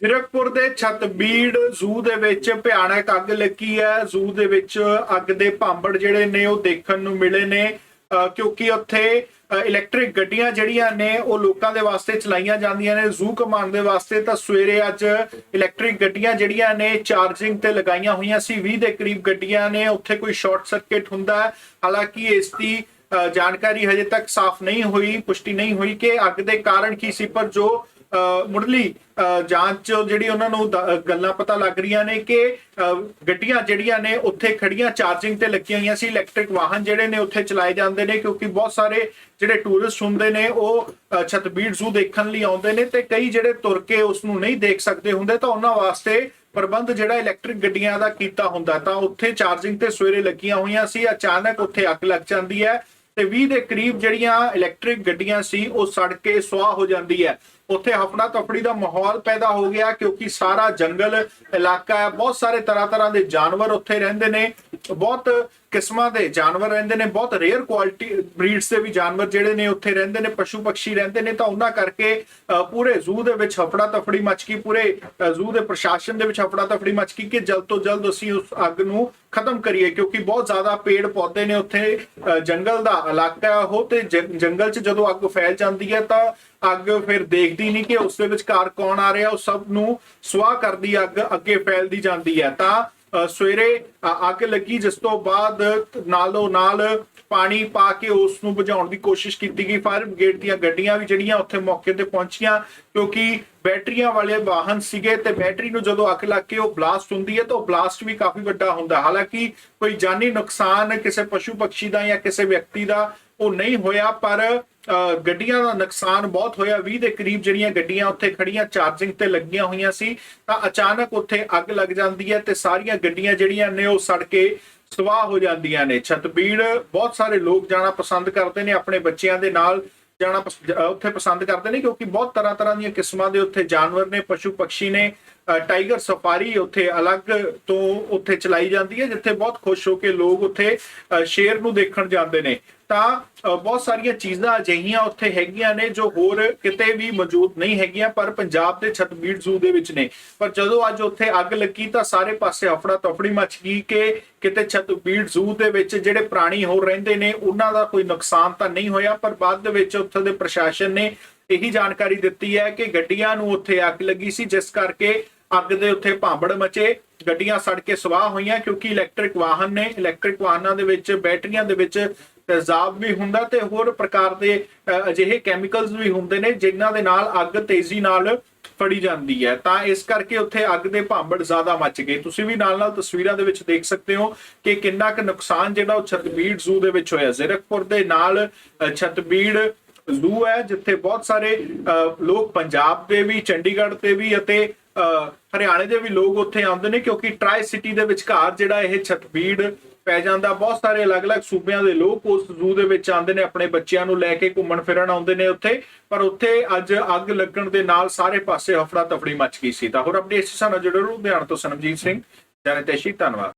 ਜ਼ੀਰਕਪੁਰ ਦੇ ਛਤਬੀੜ ਜ਼ੂ ਦੇ ਵਿੱਚ ਭਿਆਨਕ ਅੱਗ ਲੱਗੀ ਹੈ। ਜ਼ੂ ਦੇ ਵਿੱਚ ਅੱਗ ਦੇ ਭਾਂਬੜ ਜਿਹੜੇ ਨੇ ਉਹ ਦੇਖਣ ਨੂੰ ਮਿਲੇ ਨੇ। ਕਿਉਂਕਿ ਉੱਥੇ ਇਲੈਕਟ੍ਰਿਕ ਗੱਡੀਆਂ ਜਿਹੜੀਆਂ ਨੇ ਉਹ ਲੋਕਾਂ ਦੇ ਵਾਸਤੇ ਚਲਾਈਆਂ ਜਾਂਦੀਆਂ ਨੇ। ਜ਼ੂ ਕਮਾਉਣ ਦੇ ਵਾਸਤੇ ਤਾਂ ਸਵੇਰੇ ਅੱਜ ਇਲੈਕਟ੍ਰਿਕ ਗੱਡੀਆਂ ਜਿਹੜੀਆਂ ਨੇ ਚਾਰਜਿੰਗ ਤੇ ਲਗਾਈਆਂ ਹੋਈਆਂ ਸੀ। 20 ਦੇ ਕਰੀਬ ਗੱਡੀਆਂ ਨੇ, ਉੱਥੇ ਕੋਈ ਸ਼ਾਰਟ ਸਰਕਟ ਹੁੰਦਾ ਹੈ। ਹਾਲਾਂਕਿ ਇਸ ਦੀ ਅਹ ਜਾਣਕਾਰੀ ਹਜੇ ਤੱਕ ਸਾਫ਼ ਨਹੀਂ ਹੋਈ, ਪੁਸ਼ਟੀ ਨਹੀਂ ਹੋਈ ਕਿ ਅੱਗ ਦੇ ਕਾਰਨ ਕੀ ਸੀ, ਪਰ ਜੋ ਮੁੱਢਲੀ ਜਾਂਚ ਜਿਹੜੀ ਉਹਨਾਂ ਨੂੰ ਗੱਲਾਂ ਪਤਾ ਲੱਗ ਰਹੀਆਂ ਨੇ ਕਿ ਗੱਡੀਆਂ ਜਿਹੜੀਆਂ ਨੇ ਉੱਥੇ ਖੜੀਆਂ ਚਾਰਜਿੰਗ ਤੇ ਲੱਗੀਆਂ ਹੋਈਆਂ ਸੀ, ਇਲੈਕਟ੍ਰਿਕ ਵਾਹਨ ਜਿਹੜੇ ਨੇ ਉੱਥੇ ਚਲਾਏ ਜਾਂਦੇ ਨੇ ਕਿਉਂਕਿ ਬਹੁਤ ਸਾਰੇ ਜਿਹੜੇ ਟੂਰਿਸਟ ਹੁੰਦੇ ਨੇ ਉਹ, ਅਹ, ਛਤਬੀੜ ਜ਼ੂ ਦੇਖਣ ਲਈ ਆਉਂਦੇ ਨੇ ਤੇ ਕਈ ਜਿਹੜੇ ਤੁਰ ਕੇ ਉਸ ਨੂੰ ਨਹੀਂ ਦੇਖ ਸਕਦੇ ਹੁੰਦੇ ਤਾਂ ਉਹਨਾਂ ਵਾਸਤੇ ਪ੍ਰਬੰਧ ਜਿਹੜਾ ਇਲੈਕਟ੍ਰਿਕ ਗੱਡੀਆਂ ਦਾ ਕੀਤਾ ਹੁੰਦਾ ਤਾਂ ਉੱਥੇ ਚਾਰਜਿੰਗ ਤੇ ਸਵੇਰੇ ਲੱਗੀਆਂ ਹੋਈਆਂ ਸੀ, ਅਚਾਨਕ ਉੱਥੇ ਅੱਗ ਲੱਗ ਜਾਂਦੀ ਹੈ ਤੇ 20 ਦੇ ਕਰੀਬ ਜਿਹੜੀਆਂ ਇਲੈਕਟ੍ਰਿਕ ਗੱਡੀਆਂ ਸੀ, ਉਹ ਸੜ ਕੇ ਸੁਆਹ ਹੋ ਜਾਂਦੀ ਹੈ। ਉੱਥੇ ਹਫੜਾ ਤਫੜੀ ਦਾ ਮਾਹੌਲ ਪੈਦਾ ਹੋ ਗਿਆ ਕਿਉਂਕਿ ਸਾਰਾ ਜੰਗਲ ਇਲਾਕਾ ਹੈ। ਬਹੁਤ ਸਾਰੇ ਤਰ੍ਹਾਂ ਤਰ੍ਹਾਂ ਦੇ ਜਾਨਵਰ ਉੱਥੇ ਰਹਿੰਦੇ ਨੇ। ਬਹੁਤ ਕਿਸਮਾਂ ਦੇ ਜਾਨਵਰ ਰਹਿੰਦੇ ਨੇ ਬਹੁਤ ਰੇਅਰ ਕੁਆਲਿਟੀ ਬਰੀਡਸ ਦੇ ਵੀ ਜਾਨਵਰ ਜਿਹੜੇ ਨੇ ਉੱਥੇ ਰਹਿੰਦੇ ਨੇ ਪਸ਼ੂ ਪੰਛੀ ਰਹਿੰਦੇ ਨੇ ਤਾਂ ਉਹਨਾਂ ਕਰਕੇ ਪੂਰੇ ਜ਼ੂ ਦੇ ਵਿੱਚ ਹਫੜਾ ਤਫੜੀ ਮਚ ਗਈ ਪੂਰੇ ਜ਼ੂ ਦੇ ਪ੍ਰਸ਼ਾਸਨ ਦੇ ਵਿੱਚ ਹਫੜਾ ਤਫੜੀ ਮਚ ਗਈ ਕਿ ਜਲਦ ਤੋਂ ਜਲਦ ਅਸੀਂ ਉਸ ਅੱਗ ਨੂੰ ਖਤਮ ਕਰੀਏ ਕਿਉਂਕਿ ਬਹੁਤ ਜ਼ਿਆਦਾ ਪੇੜ ਪੌਦੇ ਨੇ ਉੱਥੇ ਅ, ਜੰਗਲ ਦਾ ਇਲਾਕਾ ਹੈ ਉਹ ਤੇ ਜੰ- ਜੰਗਲ 'ਚ ਜਦੋਂ ਅੱਗ ਫੈਲ ਜਾਂਦੀ ਹੈ ਤਾਂ ਅੱਗ ਫਿਰ ਦੇਖਦੀ ਨਹੀਂ ਕਿ ਉਸ ਦੇ ਵਿਚਕਾਰ ਕੌਣ ਆ ਰਿਹਾ ਉਹ ਸਭ ਨੂੰ ਸੁਆਹ ਕਰਦੀ ਅੱਗ ਅੱਗੇ ਫੈਲਦੀ ਜਾਂਦੀ ਹੈ ਤਾਂ ਸਵੇਰੇ ਅੱਗ ਲੱਗੀ, ਜਿਸ ਤੋਂ ਬਾਅਦ ਨਾਲੋਂ ਨਾਲ ਪਾਣੀ ਪਾ ਕੇ ਉਸ ਨੂੰ ਬੁਝਾਉਣ ਦੀ ਕੋਸ਼ਿਸ਼ ਕੀਤੀ ਗਈ। ਫਾਇਰ ਬ੍ਰਿਗੇਡ ਦੀਆਂ ਗੱਡੀਆਂ ਵੀ ਜਿਹੜੀਆਂ ਉੱਥੇ ਮੌਕੇ ਤੇ ਪਹੁੰਚੀਆਂ, ਕਿਉਂਕਿ ਬੈਟਰੀਆਂ ਵਾਲੇ ਵਾਹਨ ਸੀਗੇ ਤੇ ਬੈਟਰੀ ਨੂੰ ਜਦੋਂ ਅੱਗ ਲੱਗ ਕੇ ਉਹ ਬਲਾਸਟ ਹੁੰਦੀ ਹੈ ਤਾਂ ਉਹ ਬਲਾਸਟ ਵੀ ਕਾਫੀ ਵੱਡਾ ਹੁੰਦਾ ਹਾਲਾਂਕਿ ਕੋਈ ਜਾਨੀ ਨੁਕਸਾਨ ਕਿਸੇ ਪਸ਼ੂ ਪੰਛੀ ਦਾ ਜਾਂ ਕਿਸੇ ਵਿਅਕਤੀ ਦਾ ਉਹ ਨਹੀਂ ਹੋਇਆ ਪਰ ਅ, ਗੱਡੀਆਂ ਦਾ ਨੁਕਸਾਨ ਬਹੁਤ ਹੋਇਆ। 20 ਦੇ ਕਰੀਬ ਜਿਹੜੀਆਂ ਗੱਡੀਆਂ ਉੱਥੇ ਖੜੀਆਂ ਚਾਰਜਿੰਗ ਤੇ ਲੱਗੀਆਂ ਹੋਈਆਂ ਸੀ ਤਾਂ ਅਚਾਨਕ ਉੱਥੇ ਅੱਗ ਲੱਗ ਜਾਂਦੀ ਹੈ ਤੇ ਸਾਰੀਆਂ ਗੱਡੀਆਂ ਜਿਹੜੀਆਂ ਨੇ ਉਹ ਸੜ ਕੇ ਸਵਾਹ ਹੋ ਜਾਂਦੀਆਂ ਨੇ। ਛਤਬੀੜ ਬਹੁਤ ਸਾਰੇ ਲੋਕ ਜਾਣਾ ਪਸੰਦ ਕਰਦੇ ਨੇ ਆਪਣੇ ਬੱਚਿਆਂ ਦੇ ਨਾਲ ਜਾਣਾ ਉੱਥੇ ਪਸੰਦ ਕਰਦੇ ਨੇ ਕਿਉਂਕਿ ਬਹੁਤ ਤਰ੍ਹਾਂ ਤਰ੍ਹਾਂ ਦੀਆਂ ਕਿਸਮਾਂ ਦੇ ਉੱਥੇ ਜਾਨਵਰ ਨੇ ਪਸ਼ੂ ਪੰਛੀ ਨੇ ਅਹ ਟਾਈਗਰ ਸਫਾਰੀ ਉੱਥੇ ਅਲੱਗ ਤੋਂ ਉੱਥੇ ਚਲਾਈ ਜਾਂਦੀ ਹੈ ਜਿੱਥੇ ਬਹੁਤ ਖੁਸ਼ ਹੋ ਕੇ ਲੋਕ ਉੱਥੇ ਅਹ ਸ਼ੇਰ ਨੂੰ ਦੇਖਣ ਜਾਂਦੇ ਨੇ। ਤਾਂ ਅਹ ਬਹੁਤ ਸਾਰੀਆਂ ਚੀਜ਼ਾਂ ਅਜਿਹੀਆਂ ਉੱਥੇ ਹੈਗੀਆਂ ਨੇ ਜੋ ਹੋਰ ਕਿਤੇ ਵੀ ਮੌਜੂਦ ਨਹੀਂ ਹੈਗੀਆਂ, ਪਰ ਪੰਜਾਬ ਦੇ ਛਤਬੀੜ ਜ਼ੂ ਦੇ ਵਿੱਚ ਨੇ। ਪਰ ਜਦੋਂ ਅੱਜ ਉੱਥੇ ਅੱਗ ਲੱਗੀ ਤਾਂ ਸਾਰੇ ਪਾਸੇ ਅਫੜਾ ਤਫੜੀ ਮਚ ਗਈ ਕਿ ਕਿਤੇ ਛਤਬੀੜ ਜ਼ੂ ਦੇ ਵਿੱਚ ਜਿਹੜੇ ਪ੍ਰਾਣੀ ਹੋਰ ਰਹਿੰਦੇ ਨੇ, ਉਹਨਾਂ ਦਾ ਕੋਈ ਨੁਕਸਾਨ ਤਾਂ ਨਹੀਂ ਹੋਇਆ, ਪਰ ਬਾਅਦ ਦੇ ਵਿੱਚ ਉੱਥੇ ਦੇ ਪ੍ਰਸ਼ਾਸਨ ਨੇ ਇਹੀ ਜਾਣਕਾਰੀ ਦਿੱਤੀ ਹੈ ਕਿ ਗੱਡੀਆਂ ਨੂੰ ਉੱਥੇ ਅੱਗ ਲੱਗੀ ਸੀ, ਜਿਸ ਕਰਕੇ ਅੱਗ ਦੇ ਉੱਥੇ ਭਾਂਬੜ ਮਚੇ। ਗੱਡੀਆਂ ਸੜ ਕੇ ਸਵਾਹ ਹੋਈਆਂ ਕਿਉਂਕਿ ਇਲੈਕਟ੍ਰਿਕ ਵਾਹਨ ਨੇ, ਇਲੈਕਟ੍ਰਿਕ ਵਾਹਨਾਂ ਦੇ ਵਿੱਚ, ਬੈਟਰੀਆਂ ਦੇ ਵਿੱਚ ਤੇਜ਼ਾਬ ਵੀ ਹੁੰਦਾ ਤੇ ਹੋਰ ਪ੍ਰਕਾਰ ਦੇ ਅਜਿਹੇ ਕੈਮੀਕਲਸ ਵੀ ਹੁੰਦੇ ਨੇ ਜਿਨ੍ਹਾਂ ਦੇ ਨਾਲ ਅੱਗ ਤੇਜ਼ੀ ਨਾਲ ਫੜੀ ਜਾਂਦੀ ਹੈ। ਤਾਂ ਇਸ ਕਰਕੇ ਉੱਥੇ ਅੱਗ ਦੇ ਭਾਂਬੜ ਜ਼ਿਆਦਾ ਮਚ ਗਏ। ਤੁਸੀਂ ਵੀ ਨਾਲ ਨਾਲ ਤਸਵੀਰਾਂ ਦੇ ਵਿੱਚ ਦੇਖ ਸਕਦੇ ਹੋ ਕਿ ਕਿੰਨਾ ਕੁ ਨੁਕਸਾਨ ਜਿਹੜਾ ਉਹ ਛਤਬੀੜ ਜ਼ੂ ਦੇ ਵਿੱਚ ਹੋਇਆ। ਜ਼ੀਰਕਪੁਰ ਦੇ ਨਾਲ ਅ, ਛਤਬੀੜ ਜ਼ੂ ਹੈ ਜਿੱਥੇ ਬਹੁਤ ਸਾਰੇ ਅ, ਲੋਕ ਪੰਜਾਬ ਦੇ ਵੀ ਚੰਡੀਗੜ੍ਹ ਤੇ ਵੀ ਅਤੇ ਅ, ਹਰਿਆਣੇ ਦੇ ਵੀ ਲੋਕ ਉੱਥੇ ਆਉਂਦੇ ਨੇ ਕਿਉਂਕਿ ਟਰਾਈ ਸਿਟੀ ਦੇ ਵਿਚਕਾਰ ਜਿਹੜਾ ਇਹ ਛਤਬੀੜ ਪੈ ਜਾਂਦਾ। ਬਹੁਤ ਸਾਰੇ ਅਲੱਗ-ਅਲੱਗ ਸੂਬਿਆਂ ਦੇ ਲੋਕ ਉਸ ਜ਼ੂ ਦੇ ਵਿੱਚ ਆਉਂਦੇ ਨੇ, ਆਪਣੇ ਬੱਚਿਆਂ ਨੂੰ ਲੈ ਕੇ ਘੁੰਮਣ ਫਿਰਨ ਆਉਂਦੇ ਨੇ ਉੱਥੇ। ਪਰ ਉੱਥੇ ਅੱਜ ਅੱਗ ਲੱਗਣ ਦੇ ਨਾਲ ਸਾਰੇ ਪਾਸੇ ਹਫੜਾ ਤਫੜੀ ਮਚ ਗਈ ਸੀ। ਤਾਂ ਹੋਰ ਅਪਡੇਟਸ ਸਾਨੂੰ ਜਰੂਰ ਲੁਧਿਆਣਾ ਤੋਂ ਸਨਮਜੀਤ ਸਿੰਘ ਜਾਣੇ ਤੇਸ਼ੀ ਧੰਨਵਾਦ।